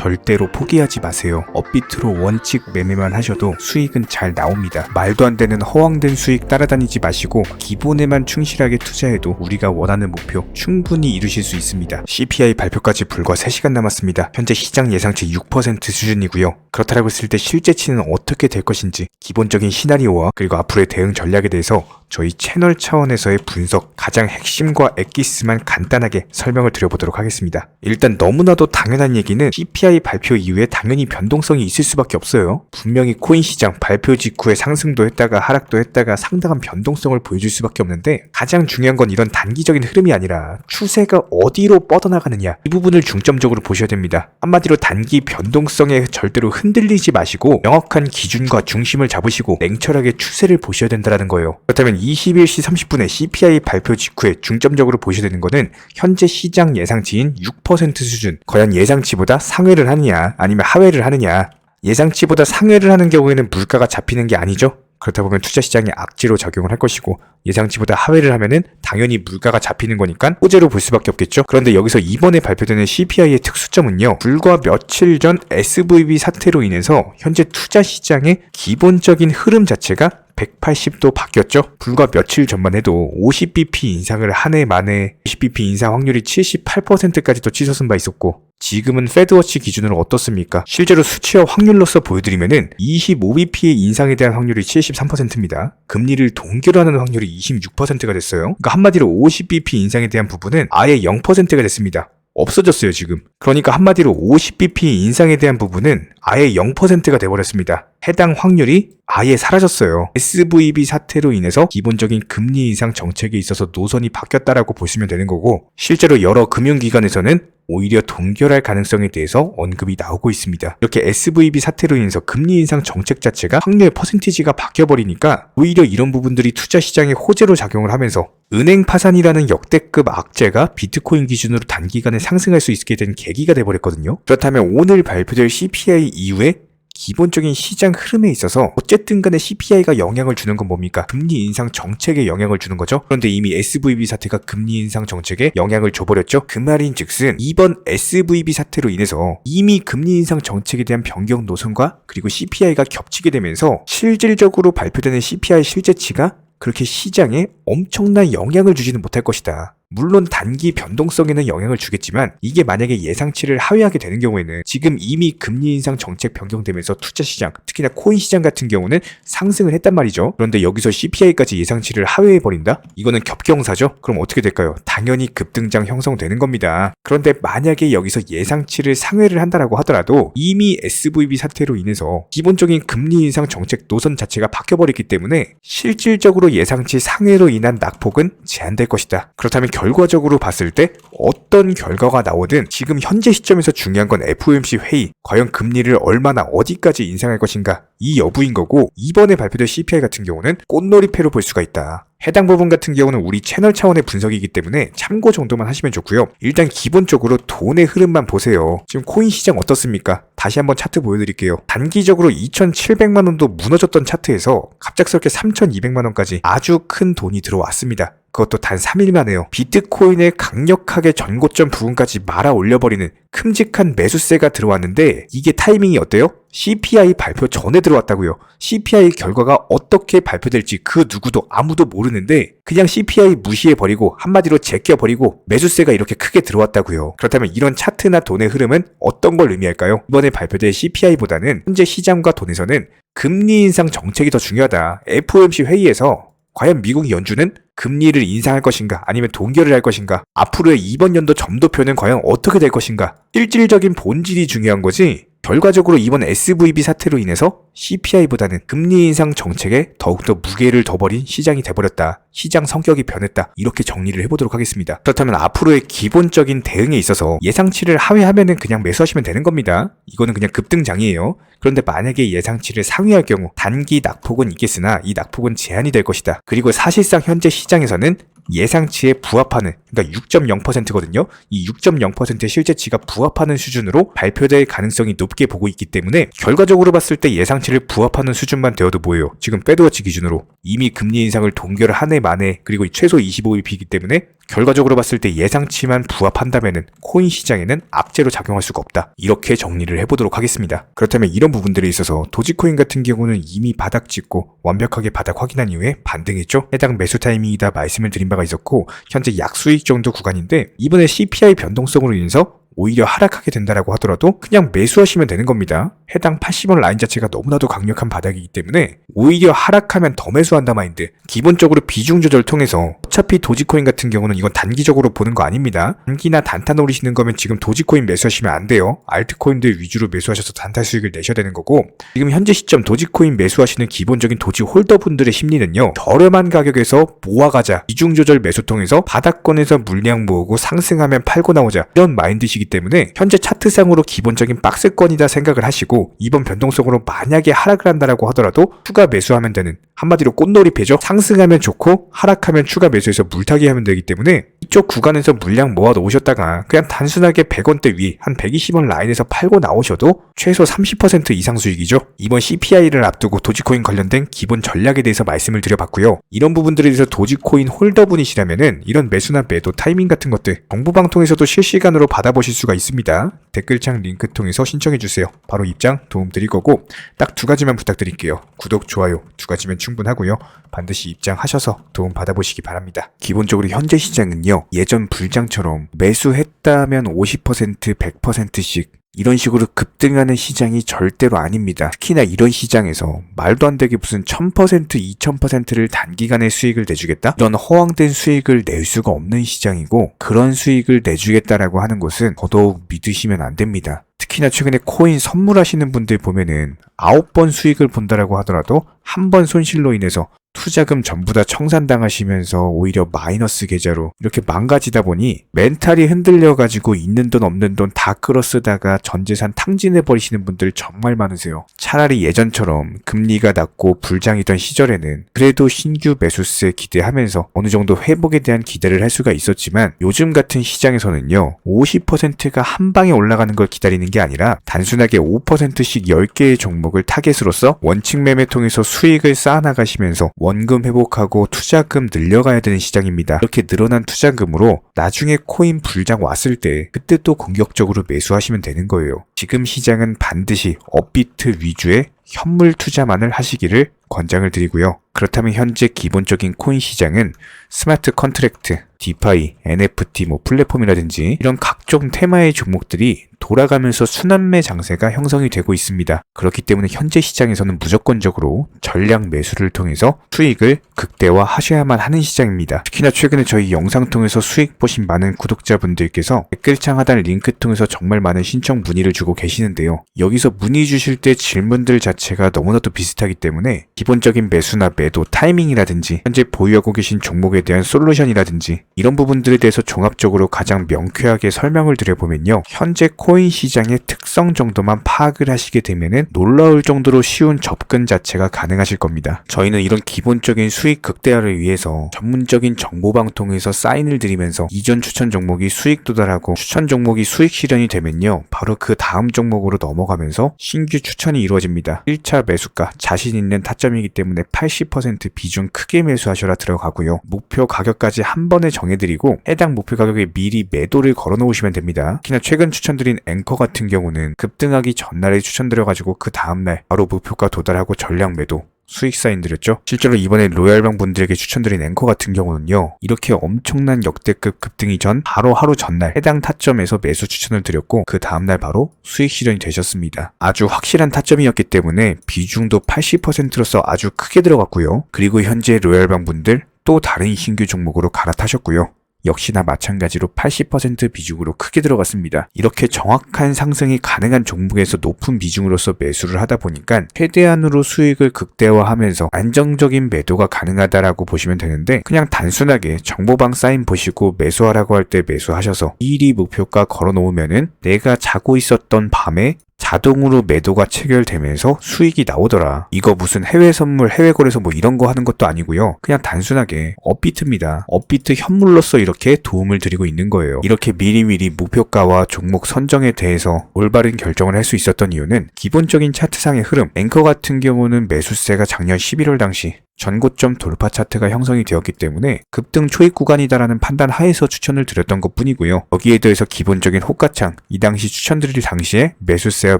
절대로 포기하지 마세요. 업비트로 원칙 매매만 하셔도 수익은 잘 나옵니다. 말도 안 되는 허황된 수익 따라다니지 마시고 기본에만 충실하게 투자해도 우리가 원하는 목표 충분히 이루실 수 있습니다. CPI 발표까지 불과 3시간 남았습니다. 현재 시장 예상치 6% 수준이고요. 그렇다고 했을 때 실제치는 어떻게 될 것인지 기본적인 시나리오와 그리고 앞으로의 대응 전략에 대해서 저희 채널 차원에서의 분석, 가장 핵심과 엑기스만 간단하게 설명을 드려보도록 하겠습니다. 일단 너무나도 당연한 얘기는 CPI 발표 이후에 당연히 변동성이 있을 수밖에 없어요. 분명히 코인 시장 발표 직후에 상승도 했다가 하락도 했다가 상당한 변동성을 보여줄 수밖에 없는데 가장 중요한 건 이런 단기적인 흐름이 아니라 추세가 어디로 뻗어나가느냐 이 부분을 중점적으로 보셔야 됩니다. 한마디로 단기 변동성에 절대로 흔들리지 마시고 명확한 기준과 중심을 잡으시고 냉철하게 추세를 보셔야 된다는 거예요. 그렇다면 21시 30분에 CPI 발표 직후에 중점적으로 보셔야 되는 거는 현재 시장 예상치인 6% 수준. 과연 예상치보다 상회를 하느냐 아니면 하회를 하느냐. 예상치보다 상회를 하는 경우에는 물가가 잡히는 게 아니죠. 그렇다 보면 투자 시장에 악재로 작용을 할 것이고 예상치보다 하회를 하면은 당연히 물가가 잡히는 거니까 호재로 볼 수밖에 없겠죠. 그런데 여기서 이번에 발표되는 CPI의 특수점은요. 불과 며칠 전 SVB 사태로 인해서 현재 투자 시장의 기본적인 흐름 자체가 180도 바뀌었죠. 불과 며칠 전만 해도 50bp 인상을 한 해 만에 50bp 인상 확률이 78%까지도 치솟은 바 있었고 지금은 페드워치 기준으로 어떻습니까? 실제로 수치와 확률로서 보여드리면은 25bp의 인상에 대한 확률이 73%입니다. 금리를 동결 하는 확률이 26%가 됐어요. 그러니까 한마디로 50bp 인상에 대한 부분은 아예 0%가 됐습니다. 없어졌어요, 지금. 그러니까 한마디로 50bp 인상에 대한 부분은 아예 0%가 돼버렸습니다. 해당 확률이 아예 사라졌어요. SVB 사태로 인해서 기본적인 금리 인상 정책에 있어서 노선이 바뀌었다라고 보시면 되는 거고, 실제로 여러 금융기관에서는 오히려 동결할 가능성에 대해서 언급이 나오고 있습니다. 이렇게 SVB 사태로 인해서 금리 인상 정책 자체가 확률 퍼센티지가 바뀌어버리니까 오히려 이런 부분들이 투자 시장에 호재로 작용을 하면서 은행 파산이라는 역대급 악재가 비트코인 기준으로 단기간에 상승할 수 있게 된 계기가 돼버렸거든요. 그렇다면 오늘 발표될 CPI 이후에 기본적인 시장 흐름에 있어서 어쨌든 간에 CPI가 영향을 주는 건 뭡니까? 금리 인상 정책에 영향을 주는 거죠. 그런데 이미 SVB 사태가 금리 인상 정책에 영향을 줘버렸죠. 그 말인 즉슨 이번 SVB 사태로 인해서 이미 금리 인상 정책에 대한 변경 노선과 그리고 CPI가 겹치게 되면서 실질적으로 발표되는 CPI 실제치가 그렇게 시장에 엄청난 영향을 주지는 못할 것이다. 물론 단기 변동성에는 영향을 주겠지만 이게 만약에 예상치를 하회하게 되는 경우에는 지금 이미 금리 인상 정책 변경되면서 투자 시장, 특히나 코인 시장 같은 경우는 상승을 했단 말이죠. 그런데 여기서 CPI까지 예상치를 하회해 버린다? 이거는 겹경사죠. 그럼 어떻게 될까요? 당연히 급등장 형성되는 겁니다. 그런데 만약에 여기서 예상치를 상회를 한다라고 하더라도 이미 SVB 사태로 인해서 기본적인 금리 인상 정책 노선 자체가 바뀌어 버렸기 때문에 실질적으로 예상치 상회로 인한 낙폭은 제한될 것이다. 그렇다면 결과적으로 봤을 때 어떤 결과가 나오든 지금 현재 시점에서 중요한 건 FOMC 회의, 과연 금리를 얼마나 어디까지 인상할 것인가 이 여부인 거고 이번에 발표된 CPI 같은 경우는 꽃놀이패로 볼 수가 있다. 해당 부분 같은 경우는 우리 채널 차원의 분석이기 때문에 참고 정도만 하시면 좋고요. 일단 기본적으로 돈의 흐름만 보세요. 지금 코인 시장 어떻습니까? 다시 한번 차트 보여드릴게요. 단기적으로 2,700만 원도 무너졌던 차트에서 갑작스럽게 3,200만 원까지 아주 큰 돈이 들어왔습니다. 그것도 단 3일 만에요. 비트코인의 강력하게 전고점 부분까지 말아 올려버리는 큼직한 매수세가 들어왔는데 이게 타이밍이 어때요? CPI 발표 전에 들어왔다고요. CPI 결과가 어떻게 발표될지 그 누구도 아무도 모르는데 그냥 CPI 무시해버리고 한마디로 제껴버리고 매수세가 이렇게 크게 들어왔다고요. 그렇다면 이런 차트나 돈의 흐름은 어떤 걸 의미할까요? 이번에 발표될 CPI보다는 현재 시장과 돈에서는 금리 인상 정책이 더 중요하다. FOMC 회의에서 과연 미국 연준은 금리를 인상할 것인가 아니면 동결을 할 것인가 앞으로의 이번 연도 점도표는 과연 어떻게 될 것인가 실질적인 본질이 중요한 거지 결과적으로 이번 SVB 사태로 인해서 CPI보다는 금리 인상 정책에 더욱더 무게를 둬버린 시장이 돼버렸다. 시장 성격이 변했다. 이렇게 정리를 해보도록 하겠습니다. 그렇다면 앞으로의 기본적인 대응에 있어서 예상치를 하회하면은 그냥 매수하시면 되는 겁니다. 이거는 그냥 급등장이에요. 그런데 만약에 예상치를 상회할 경우 단기 낙폭은 있겠으나 이 낙폭은 제한이 될 것이다. 그리고 사실상 현재 시장에서는 예상치에 부합하는 그러니까 6.0%거든요. 이 6.0%의 실제치가 부합하는 수준으로 발표될 가능성이 높게 보고 있기 때문에 결과적으로 봤을 때 예상치를 부합하는 수준만 되어도 뭐예요? 지금 페드워치 기준으로 이미 금리 인상을 해 10회 만에 그리고 최소 25일 비기 때문에 결과적으로 봤을 때 예상치만 부합한다면은 코인 시장에는 악재로 작용할 수가 없다. 이렇게 정리를 해보도록 하겠습니다. 그렇다면 이런 부분들에 있어서 도지코인 같은 경우는 이미 바닥 찍고 완벽하게 바닥 확인한 이후에 반등했죠. 해당 매수 타이밍이다 말씀을 드린 바가 있었고 현재 약수익 정도 구간인데 이번에 CPI 변동성으로 인해서 오히려 하락하게 된다라고 하더라도 그냥 매수하시면 되는 겁니다. 해당 80원 라인 자체가 너무나도 강력한 바닥이기 때문에 오히려 하락하면 더 매수한다 마인드. 기본적으로 비중 조절 통해서 어차피 도지코인 같은 경우는 이건 단기적으로 보는 거 아닙니다. 단기나 단타 노리시는 거면 지금 도지코인 매수하시면 안 돼요. 알트코인들 위주로 매수하셔서 단타 수익을 내셔야 되는 거고 지금 현재 시점 도지코인 매수하시는 기본적인 도지 홀더분들의 심리는요. 저렴한 가격에서 모아가자 비중 조절 매수 통해서 바닥권에서 물량 모으고 상승하면 팔고 나오자 이런 마인드 시기 때문에 현재 차트상으로 기본적인 박스권이다 생각을 하시고 이번 변동성으로 만약에 하락을 한다라고 하더라도 추가 매수하면 되는 한마디로 꽃놀이패죠. 상승하면 좋고 하락하면 추가 매수해서 물타기 하면 되기 때문에 이쪽 구간에서 물량 모아 놓으셨다가 그냥 단순하게 100원대 위 한 120원 라인에서 팔고 나오셔도 최소 30% 이상 수익이죠. 이번 CPI를 앞두고 도지코인 관련된 기본 전략에 대해서 말씀을 드려봤고요. 이런 부분들에 대해서 도지코인 홀더분이시라면은 이런 매수나 매도 타이밍 같은 것들 정보방통에서도 실시간으로 받아보실 수가 있습니다. 댓글창 링크 통해서 신청해주세요. 바로 입장 도움 드릴 거고 딱 두 가지만 부탁드릴게요. 구독, 좋아요 두 가지면 충분하고요. 반드시 입장하셔서 도움 받아보시기 바랍니다. 기본적으로 현재 시장은요. 예전 불장처럼 매수했다면 50% 100%씩 이런 식으로 급등하는 시장이 절대로 아닙니다. 특히나 이런 시장에서 말도 안 되게 무슨 1000% 2000%를 단기간에 수익을 내주겠다? 이런 허황된 수익을 낼 수가 없는 시장이고 그런 수익을 내주겠다라고 하는 것은 더더욱 믿으시면 안 됩니다. 특히나 최근에 코인 선물하시는 분들 보면은 9번 수익을 본다라고 하더라도 한 번 손실로 인해서 투자금 전부 다 청산당하시면서 오히려 마이너스 계좌로 이렇게 망가지다 보니 멘탈이 흔들려가지고 있는 돈 없는 돈 다 끌어쓰다가 전재산 탕진해버리시는 분들 정말 많으세요. 차라리 예전처럼 금리가 낮고 불장이던 시절에는 그래도 신규 매수세 기대하면서 어느 정도 회복에 대한 기대를 할 수가 있었지만 요즘 같은 시장에서는요 50%가 한 방에 올라가는 걸 기다리는 게 아니라 단순하게 5%씩 10개의 종목을 타겟으로서 원칙 매매 통해서 수익을 쌓아나가시면서 원금 회복하고 투자금 늘려가야 되는 시장입니다. 이렇게 늘어난 투자금으로 나중에 코인 불장 왔을 때 그때 또 공격적으로 매수하시면 되는 거예요. 지금 시장은 반드시 업비트 위주의 현물 투자만을 하시기를 권장을 드리고요. 그렇다면 현재 기본적인 코인 시장은 스마트 컨트랙트, 디파이, NFT, 뭐 플랫폼이라든지 이런 각종 테마의 종목들이 돌아가면서 순환매 장세가 형성이 되고 있습니다. 그렇기 때문에 현재 시장에서는 무조건적으로 전략 매수를 통해서 수익을 극대화 하셔야만 하는 시장입니다. 특히나 최근에 저희 영상 통해서 수익 보신 많은 구독자분들께서 댓글창 하단 링크 통해서 정말 많은 신청 문의를 주고 계시는데요. 여기서 문의 주실 때 질문들 자체 가 너무나도 비슷하기 때문에 기본적인 매수나 매도 타이밍이라든지 현재 보유하고 계신 종목에 대한 솔루션이라든지 이런 부분들에 대해서 종합적으로 가장 명쾌하게 설명을 드려보면요. 현재 코인 시장의 특성 정도만 파악을 하시게 되면은 놀라울 정도로 쉬운 접근 자체가 가능하실 겁니다. 저희는 이런 기본적인 수익 극대화를 위해서 전문적인 정보방통에서 사인을 드리면서 이전 추천 종목이 수익 도달하고 추천 종목이 수익 실현이 되면요. 바로 그 다음 종목으로 넘어가면서 신규 추천이 이루어집니다. 1차 매수가 자신 있는 타점이기 때문에 80% 비중 크게 매수하셔라 들어가고요. 목표 가격까지 한 번에 정해드리고 해당 목표 가격에 미리 매도를 걸어 놓으시면 됩니다. 특히나 최근 추천드린 앵커 같은 경우는 급등하기 전날에 추천드려가지고 그 다음날 바로 목표가 도달하고 전량 매도 수익 사인 드렸죠. 실제로 이번에 로얄방 분들에게 추천드린 앵커 같은 경우는요. 이렇게 엄청난 역대급 급등이 전 바로 하루 전날 해당 타점에서 매수 추천을 드렸고 그 다음날 바로 수익 실현이 되셨습니다. 아주 확실한 타점이었기 때문에 비중도 80%로서 아주 크게 들어갔고요. 그리고 현재 로얄방 분들 또 다른 신규 종목으로 갈아타셨고요. 역시나 마찬가지로 80% 비중으로 크게 들어갔습니다. 이렇게 정확한 상승이 가능한 종목에서 높은 비중으로서 매수를 하다 보니까 최대한으로 수익을 극대화하면서 안정적인 매도가 가능하다라고 보시면 되는데 그냥 단순하게 정보방 사인 보시고 매수하라고 할 때 매수하셔서 일이 목표가 걸어 놓으면은 내가 자고 있었던 밤에 자동으로 매도가 체결되면서 수익이 나오더라. 이거 무슨 해외 선물, 해외 거래소 뭐 이런 거 하는 것도 아니고요. 그냥 단순하게 업비트입니다. 업비트 현물로서 이렇게 도움을 드리고 있는 거예요. 이렇게 미리미리 목표가와 종목 선정에 대해서 올바른 결정을 할 수 있었던 이유는 기본적인 차트상의 흐름, 앵커 같은 경우는 매수세가 작년 11월 당시 전고점 돌파 차트가 형성이 되었기 때문에 급등 초입 구간이다라는 판단 하에서 추천을 드렸던 것 뿐이고요. 여기에 대해서 기본적인 호가창, 이 당시 추천드릴 당시에 매수세와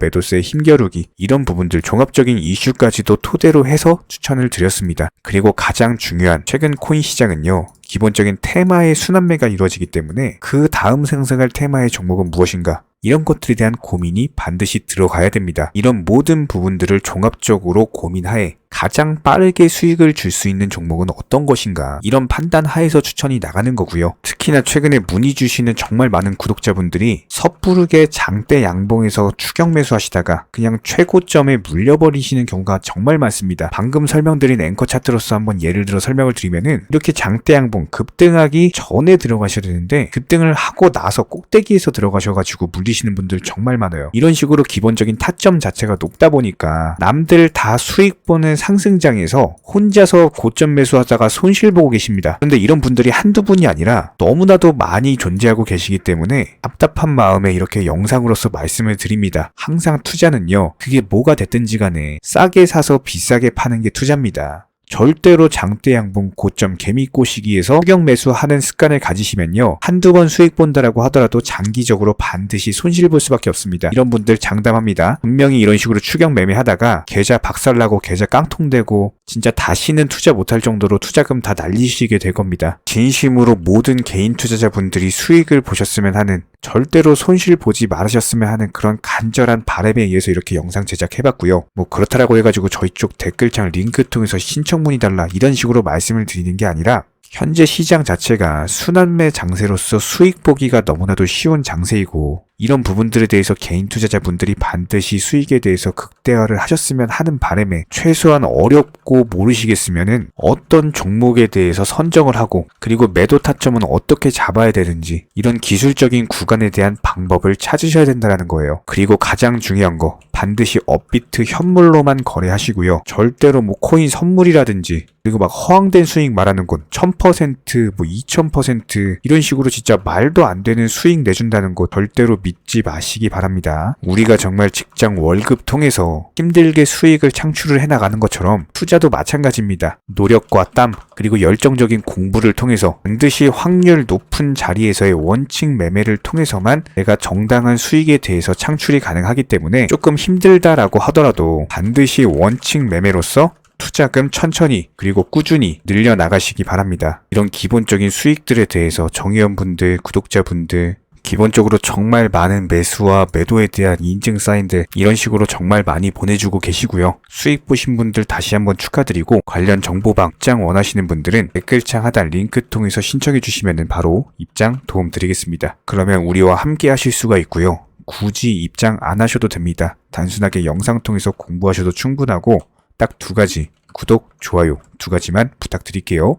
매도세의 힘겨루기, 이런 부분들 종합적인 이슈까지도 토대로 해서 추천을 드렸습니다. 그리고 가장 중요한 최근 코인 시장은요. 기본적인 테마의 순환매가 이루어지기 때문에 그 다음 생성할 테마의 종목은 무엇인가? 이런 것들에 대한 고민이 반드시 들어가야 됩니다. 이런 모든 부분들을 종합적으로 고민하에 가장 빠르게 수익을 줄 수 있는 종목은 어떤 것인가 이런 판단 하에서 추천이 나가는 거고요. 특히나 최근에 문의 주시는 정말 많은 구독자분들이 섣부르게 장대 양봉에서 추격 매수하시다가 그냥 최고점에 물려버리시는 경우가 정말 많습니다. 방금 설명드린 앵커 차트로서 한번 예를 들어 설명을 드리면은 이렇게 장대 양봉 급등하기 전에 들어가셔야 되는데 급등을 하고 나서 꼭대기에서 들어가셔가지고 물리시는 분들 정말 많아요. 이런 식으로 기본적인 타점 자체가 높다 보니까 남들 다 수익 보는 상승장에서 혼자서 고점 매수하다가 손실 보고 계십니다. 그런데 이런 분들이 한두 분이 아니라 너무나도 많이 존재하고 계시기 때문에 답답한 마음에 이렇게 영상으로서 말씀을 드립니다. 항상 투자는요, 그게 뭐가 됐든지 간에 싸게 사서 비싸게 파는 게 투자입니다. 절대로 장대 양봉 고점 개미 꼬시기에서 추격 매수하는 습관을 가지시면요. 한두 번 수익 본다라고 하더라도 장기적으로 반드시 손실 볼 수밖에 없습니다. 이런 분들 장담합니다. 분명히 이런 식으로 추격 매매하다가 계좌 박살나고 계좌 깡통되고 진짜 다시는 투자 못할 정도로 투자금 다 날리시게 될 겁니다. 진심으로 모든 개인 투자자분들이 수익을 보셨으면 하는 절대로 손실 보지 말으셨으면 하는 그런 간절한 바람에 의해서 이렇게 영상 제작해봤고요. 뭐 그렇다라고 해가지고 저희 쪽 댓글창 링크 통해서 신청문의 달라 이런 식으로 말씀을 드리는 게 아니라 현재 시장 자체가 순환매 장세로서 수익 보기가 너무나도 쉬운 장세이고 이런 부분들에 대해서 개인 투자자분들이 반드시 수익에 대해서 극대화를 하셨으면 하는 바람에 최소한 어렵고 모르시겠으면은 어떤 종목에 대해서 선정을 하고 그리고 매도 타점은 어떻게 잡아야 되는지 이런 기술적인 구간에 대한 방법을 찾으셔야 된다는 거예요. 그리고 가장 중요한 거 반드시 업비트 현물로만 거래하시고요. 절대로 뭐 코인 선물이라든지 그리고 막 허황된 수익 말하는 곳 1000%, 뭐 2000% 이런 식으로 진짜 말도 안 되는 수익 내준다는 거 절대로 믿지 마시기 바랍니다. 우리가 정말 직장 월급 통해서 힘들게 수익을 창출을 해나가는 것처럼 투자도 마찬가지입니다. 노력과 땀 그리고 열정적인 공부를 통해서 반드시 확률 높은 자리에서의 원칙 매매를 통해서만 내가 정당한 수익에 대해서 창출이 가능하기 때문에 조금 힘들다라고 하더라도 반드시 원칙 매매로서 투자금 천천히 그리고 꾸준히 늘려나가시기 바랍니다. 이런 기본적인 수익들에 대해서 정의원분들, 구독자분들 기본적으로 정말 많은 매수와 매도에 대한 인증 사인들 이런 식으로 정말 많이 보내주고 계시고요. 수익 보신 분들 다시 한번 축하드리고 관련 정보방 입장 원하시는 분들은 댓글창 하단 링크 통해서 신청해 주시면 바로 입장 도움 드리겠습니다. 그러면 우리와 함께 하실 수가 있고요. 굳이 입장 안 하셔도 됩니다. 단순하게 영상 통해서 공부하셔도 충분하고 딱 두 가지 구독, 좋아요 두 가지만 부탁드릴게요.